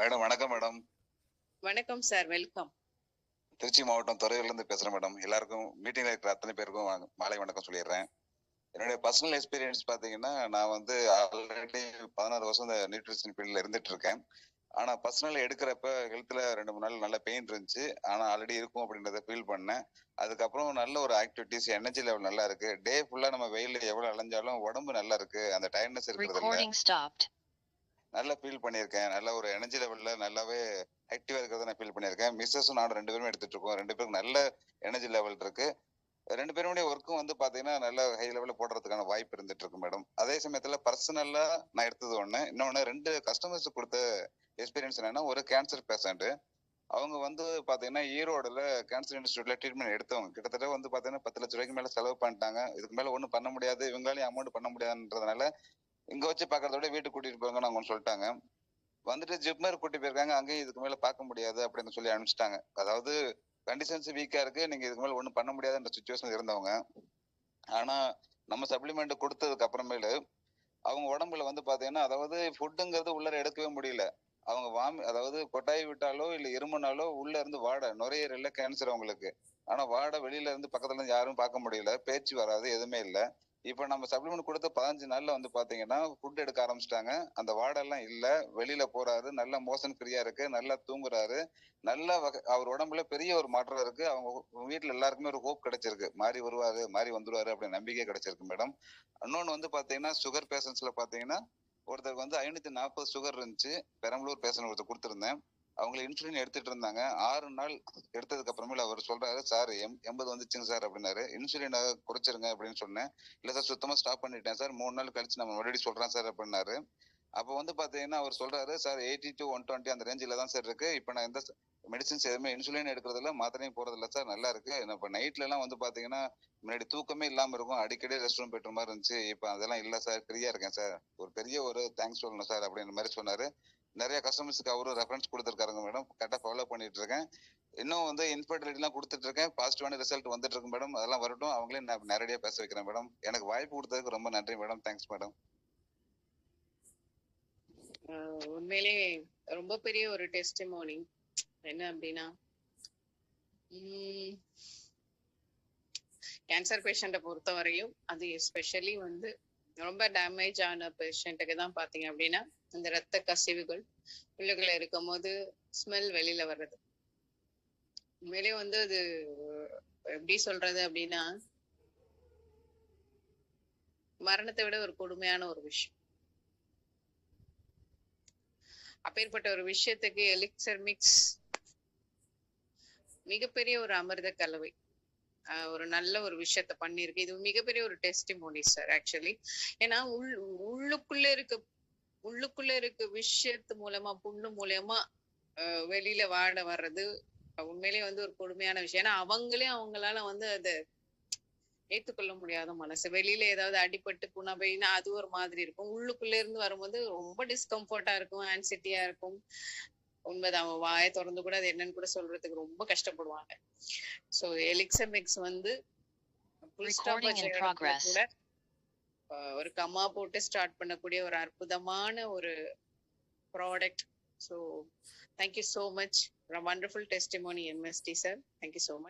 Madam வணக்கம் madam. வணக்கம் sir welcome. Trichy மாவட்டம் துறையூர்ல இருந்து பேசுறேன் மேடம். எல்லாருக்கும் மீட்டிங்ல இருக்கிற அத்தனை பேருக்கும் மாலை வணக்கம் சொல்லிடுறேன். என்னுடைய பர்சனல் எக்ஸ்பீரியன்ஸ் பாத்தீங்கன்னா நான் வந்து ஆல்ரெடி பதினாறு வருஷம் இந்த நியூட்ரிஷன் ஃபீல்ட்ல இருந்துட்டு இருக்கேன். ஆனா பர்சனல் எடுக்கிறப்ப ஹெல்த்ல ரெண்டு மூணு நாள் நல்ல பெயின் இருந்துச்சு. ஆனா ஆல்ரெடி இருக்கும் அப்படின்றத ஃபீல் பண்ணேன். அதுக்கப்புறம் நல்ல ஒரு ஆக்டிவிட்டிஸ் எனர்ஜி லெவல் நல்லா இருக்கு. டே ஃபுல்லா நம்ம வெயில்ல எவ்வளவு அலைஞ்சாலும் உடம்பு நல்லா இருக்கு. அந்த டயர்ட்னஸ் இருக்கிறது இல்ல. Recording stopped. நல்லா ஃபீல் பண்ணியிருக்கேன். நல்ல ஒரு எனர்ஜி லெவலில் நல்லாவே ஆக்டிவாக இருக்கிறத நான் ஃபீல் பண்ணியிருக்கேன். மிஸ்ஸஸும் நானும் ரெண்டு பேருமே எடுத்துட்டு இருக்கோம். ரெண்டு பேருக்கு நல்ல எனர்ஜி லெவல் இருக்கு. ரெண்டு பேருடைய ஒர்க்கும் வந்து பாத்தீங்கன்னா நல்ல ஹை லெவலில் போடுறதுக்கான வாய்ப்பு இருந்துட்டு இருக்கு மேடம் அதே சமயத்துல பர்சனலா நான் எடுத்தது ஒண்ணு. இன்னொன்னு ரெண்டு கஸ்டமர்ஸ் கொடுத்த எக்ஸ்பீரியன்ஸ் என்னன்னா ஒரு கேன்சர் பேஷண்ட் அவங்க வந்து பாத்தீங்கன்னா ஈரோடுல கேன்சர் இன்ஸ்டியூட்ல ட்ரீட்மெண்ட் எடுத்தவங்க. கிட்டத்தட்ட வந்து பாத்தீங்கன்னா பத்து லட்ச ரூபாய்க்கு மேல செலவு பண்ணிட்டாங்க. இதுக்கு மேல ஒன்றும் பண்ண முடியாது. இவங்களாலையும் அமௌண்ட் பண்ண முடியாதுன்றதுனால இங்க வச்சு பாக்குறத விட வீட்டுக்கு கூட்டிட்டு போங்க அவங்க சொல்லிட்டாங்க. வந்துட்டு ஜிப்மர் கூட்டி போயிருக்காங்க. அங்கேயும் இதுக்கு மேல பார்க்க முடியாது அப்படின்னு சொல்லி அனுப்பிச்சிட்டாங்க. அதாவது கண்டிஷன்ஸ் வீக்கா இருக்கு. நீங்க இதுக்கு மேல ஒண்ணும் பண்ண முடியாதுன்ற சுச்சுவேஷன் இருந்தவங்க. ஆனா நம்ம சப்ளிமெண்ட் கொடுத்ததுக்கு அப்புறமேலு அவங்க உடம்புல வந்து பாத்தீங்கன்னா அதாவது ஃபுட்டுங்கிறது உள்ளர எடுக்கவே முடியல. அவங்க வாமி அதாவது கொட்டாய் விட்டாலோ இல்ல இருமுனாலோ உள்ள இருந்து வாடை நுரையீரல்ல கேன்சர் அவங்களுக்கு. ஆனா வாடை வெளியில இருந்து பக்கத்துல இருந்து யாரும் பார்க்க முடியல. பேச்சு வராது எதுவுமே இல்லை. இப்ப நம்ம சப்ளிமெண்ட் கொடுத்த பதினஞ்சு நாள்ல வந்து பாத்தீங்கன்னா ஃபுட் எடுக்க ஆரம்பிச்சிட்டாங்க. அந்த வாடெல்லாம் இல்ல. வெளியில போறாரு. நல்ல மோஷன் ஃப்ரீயா இருக்கு. நல்லா தூங்குறாரு. நல்ல வகை அவர் உடம்புல பெரிய ஒரு மாற்றம் இருக்கு. அவங்க வீட்டுல எல்லாருக்குமே ஒரு ஹோப் கிடைச்சிருக்கு. மாறி வருவாரு மாறி வந்துருவாரு அப்படின்னு நம்பிக்கை கிடைச்சிருக்கு மேடம் இன்னொன்னு வந்து பாத்தீங்கன்னா சுகர் பேஷன்ஸில் பாத்தீங்கன்னா ஒருத்தருக்கு வந்து ஐநூத்தி நாற்பது சுகர் இருந்துச்சு. பெரம்பலூர் பேஷன் ஒருத்தர் கொடுத்துருந்தேன். அவங்களை இன்சுலின் எடுத்துட்டு இருந்தாங்க. ஆறு நாள் எடுத்ததுக்கு அப்புறமேல அவர் சொல்றாரு சார் எம் எண்பது வந்துச்சுங்க சார் அப்படின்னாரு. இன்சுலின் குறைச்சிருங்க அப்படின்னு சொன்னேன். இல்ல சார் சுத்தமா ஸ்டாப் பண்ணிட்டேன் சார் மூணு நாள் கழிச்சு நம்ம மறுபடியும் சொல்றேன் சார் அப்படின்னாரு. அப்போ வந்து பாத்தீங்கன்னா அவர் சொல்றாரு sir eighty to one twenty அந்த ரேஞ்சில தான் சார் இருக்கு. இப்போ நான் எந்த மெடிசின்ஸ் எதுவுமே இன்சுலின் எடுக்கிறதுல மாத்திரையும் போறதில்ல சார் நல்லா இருக்கு. இப்போ நைட்ல எல்லாம் வந்து பாத்தீங்கன்னா முன்னாடி தூக்கமே இல்லாம இருக்கும். அடிக்கடி ரெஸ்ட் ரூம் பெற்ற மாதிரி இருந்துச்சு. இப்போ அதெல்லாம் இல்ல சார் ஃப்ரீயா இருக்கேன் சார் ஒரு பெரிய ஒரு தேங்க்ஸ் சொல்லணும் சார் அப்படின்ற மாதிரி சொன்னாரு. நிறைய கஸ்டமர்ஸ்க்கு அவரும் ரெஃபரன்ஸ் கொடுத்துருக்காருங்க மேடம் கரெக்டாக ஃபாலோ பண்ணிட்டு இருக்கேன் இன்னும் வந்து இன்ஃபர்டிலிட்டிலாம் கொடுத்துட்டு இருக்கேன் பாசிட்டிவான ரிசல்ட் வந்துட்டு இருக்கு மேடம் அதெல்லாம் வரட்டும். அவங்களே நான் நேரடியாக பேச வைக்கிறேன் மேடம் எனக்கு வாய்ப்பு கொடுத்ததுக்கு ரொம்ப நன்றி மேடம் தேங்க்ஸ் மேடம் உண்மையிலே ரொம்ப பெரிய ஒரு டெஸ்டிமோனி என்ன அப்படின்னா கேன்சர் பேஷண்ட்டை பொறுத்த வரையும் அது எஸ்பெஷலி வந்து ரொம்ப டேமேஜ் ஆன பேஷண்ட்டுக்கு தான் பாத்தீங்க அப்படின்னா அந்த ரத்த கசிவுகள் உள்ளுக்குள்ள இருக்கும் போது ஸ்மெல் வெளியில வர்றது. உண்மையிலே வந்து அது எப்படி சொல்றது அப்படின்னா மரணத்தை விட ஒரு கொடுமையான ஒரு விஷயம். அப்பேற்பட்ட ஒரு விஷயத்துக்கு எலிக்சர் மிக்ஸ் மிகப்பெரிய ஒரு அமிர்த கலவை. ஒரு நல்ல ஒரு விஷயத்த பண்ணிருக்கு. இது மிகப்பெரிய ஒரு டெஸ்டிமோனி சார் ஆக்சுவலி ஏன்னா உள் உள்ளுக்குள்ள இருக்க உள்ளுக்குள்ள இருக்க விஷயத்து மூலமா புண்ணு மூலியமா ஆஹ் வெளியில வாட வர்றது உண்மையிலேயே வந்து ஒரு கொடுமையான விஷயம். ஏன்னா அவங்களே அவங்களால வந்து அதை ஏத்துக்கொள்ள முடியாத மனசு. வெளியில ஏதாவது அடிபட்டு புண்ணா போயினா அது ஒரு மாதிரி இருக்கும். உள்ளுக்குள்ள இருந்து வரும்போது ரொம்ப டிஸ்கம்ஃபர்ட்டா இருக்கும் ஆன்சிட்டியா இருக்கும். உண்மைதான். அவன் வாயை திறந்து கூட அது என்னன்னு கூட சொல்றதுக்கு ரொம்ப கஷ்டப்படுவாங்க. சோ எலிக்சமிக்ஸ் வந்து ஒரு கம்மா போட்டு ஸ்டார்ட் பண்ணக்கூடிய ஒரு அற்புதமான ஒரு product so thank you so much wonderful testimony MST sir thank you so much